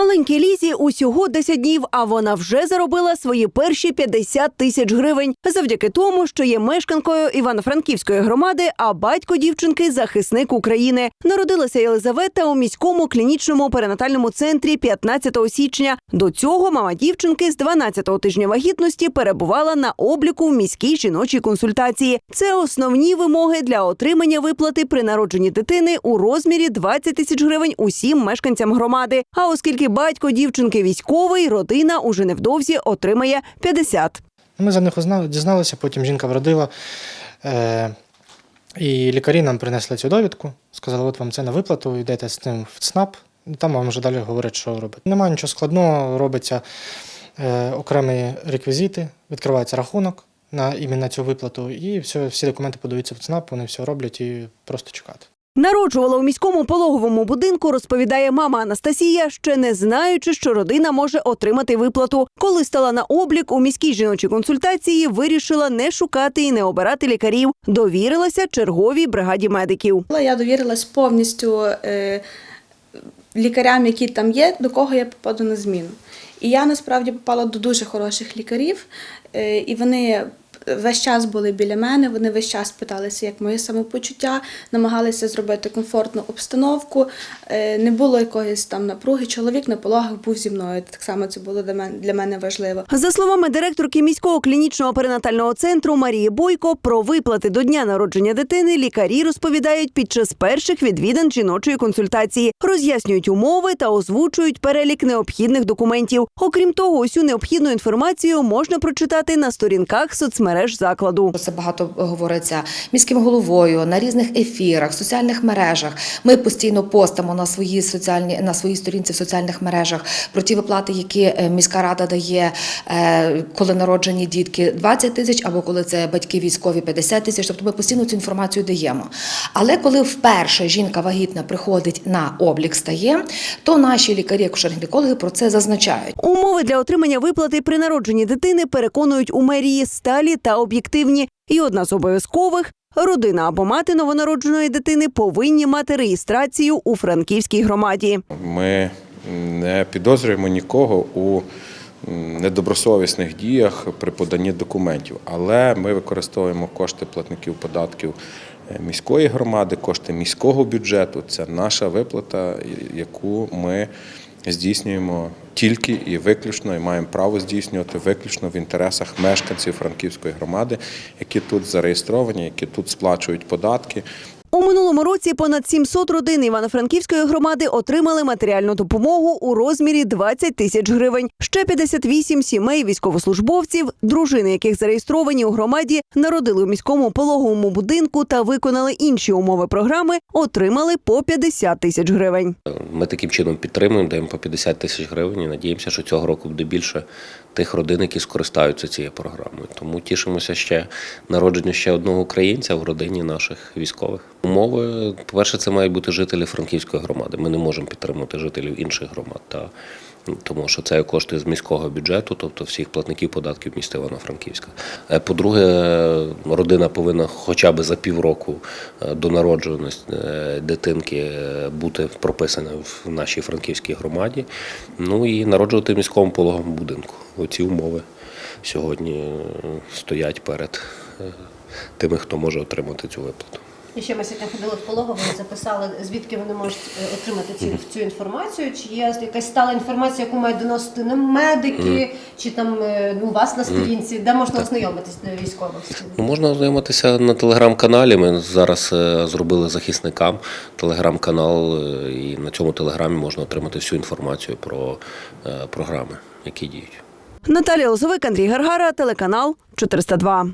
Маленькій Лізі усього 10 днів, а вона вже заробила свої перші 50 тисяч гривень завдяки тому, що є мешканкою Івано-Франківської громади, а батько дівчинки захисник України. Народилася Єлизавета у міському клінічному перинатальному центрі 15 січня. До цього мама дівчинки з 12-го тижня вагітності перебувала на обліку в міській жіночій консультації. Це основні вимоги для отримання виплати при народженні дитини у розмірі 20 тисяч гривень усім мешканцям громади. А оскільки батько дівчинки військовий, родина уже невдовзі отримає 50. Ми за них дізналися, потім жінка вродила. Е, і лікарі нам принесли цю довідку, сказали, от вам це на виплату, йдете з цим в ЦНАП, там вам вже далі говорять, що робити. Немає нічого складного, робиться е, окремі реквізити, відкривається рахунок на іменно цю виплату, і все, всі документи подаються в ЦНАП, вони все роблять і просто чекати. Народжувала у міському пологовому будинку, розповідає мама Анастасія, ще не знаючи, що родина може отримати виплату. Коли стала на облік у міській жіночій консультації, вирішила не шукати і не обирати лікарів. Довірилася черговій бригаді медиків. Я довірилась повністю е, лікарям, які там є, до кого я попаду на зміну. І я насправді попала до дуже хороших лікарів, е, і вони весь час були біля мене, вони весь час питалися, як моє самопочуття, намагалися зробити комфортну обстановку. Е, Не було якоїсь там напруги. Чоловік на пологах був зі мною. Так само це було для мене, важливо. За словами директорки міського клінічного перинатального центру Марії Бойко, про виплати до дня народження дитини лікарі розповідають під час перших відвідин жіночої консультації, роз'яснюють умови та озвучують перелік необхідних документів. Окрім того, усю необхідну інформацію можна прочитати на сторінках соцмереж закладу. Це багато говориться міським головою на різних ефірах, в соціальних мережах. Ми постійно постимо на свої соціальні на своїй сторінці в соціальних мережах про ті виплати, які е, міська рада дає, е, коли народжені дітки 20 тисяч, або коли це батьки військові 50 тисяч. Тобто ми постійно цю інформацію даємо. Але коли вперше жінка вагітна приходить на облік, стає, то наші лікарі, акушер-гінекологи про це зазначають. Умови для отримання виплати при народженні дитини переконують у мерії сталі та об'єктивні. І одна з обов'язкових родина або мати новонародженої дитини повинні мати реєстрацію у франківській громаді. Ми не підозрюємо нікого у недобросовісних діях при поданні документів, але ми використовуємо кошти платників податків е, міської громади, кошти міського бюджету. Це наша виплата, яку ми здійснюємо тільки і виключно, і маємо право здійснювати виключно в інтересах мешканців Франківської громади, які тут зареєстровані, які тут сплачують податки. У минулому році понад 700 родин Івано-Франківської громади отримали матеріальну допомогу у розмірі 20 тисяч гривень. Ще 58 сімей військовослужбовців, дружини яких зареєстровані у громаді, народили у міському пологовому будинку та виконали інші умови програми, отримали по 50 тисяч гривень. Ми таким чином підтримуємо, даємо по 50 тисяч гривень і надіємося, що цього року буде більше тих родин, які скористаються цією програмою. Тому тішимося ще народженню ще одного українця в родині наших військових. Умови, по-перше, це мають бути жителі Франківської громади. Ми не можемо підтримувати жителів інших громад. Та тому що це коштує з міського бюджету, тобто всіх платників податків міста Івано-Франківська. Е, По-друге, родина повинна хоча б за півроку е, до народженості е, дитинки бути прописана в нашій франківській громаді. Ну і народжувати в міському пологовому будинку. Оці умови сьогодні стоять перед тими, хто може отримати цю виплату. І ще ми сьогодні ходили в пологову і записали, звідки вони можуть е, отримати цю, цю інформацію. Чи є якась стала інформація, яку мають доносити нам медики, чи там е, ну, у вас на сторінці, де можна ознайомитись до військових? Ну, можна ознайомитися на телеграм-каналі. Ми зараз е, зробили захисникам телеграм-канал, е, і на цьому телеграмі можна отримати всю інформацію про е, програми, які діють. Наталія Лозовик, Андрій Гаргара, телеканал 402.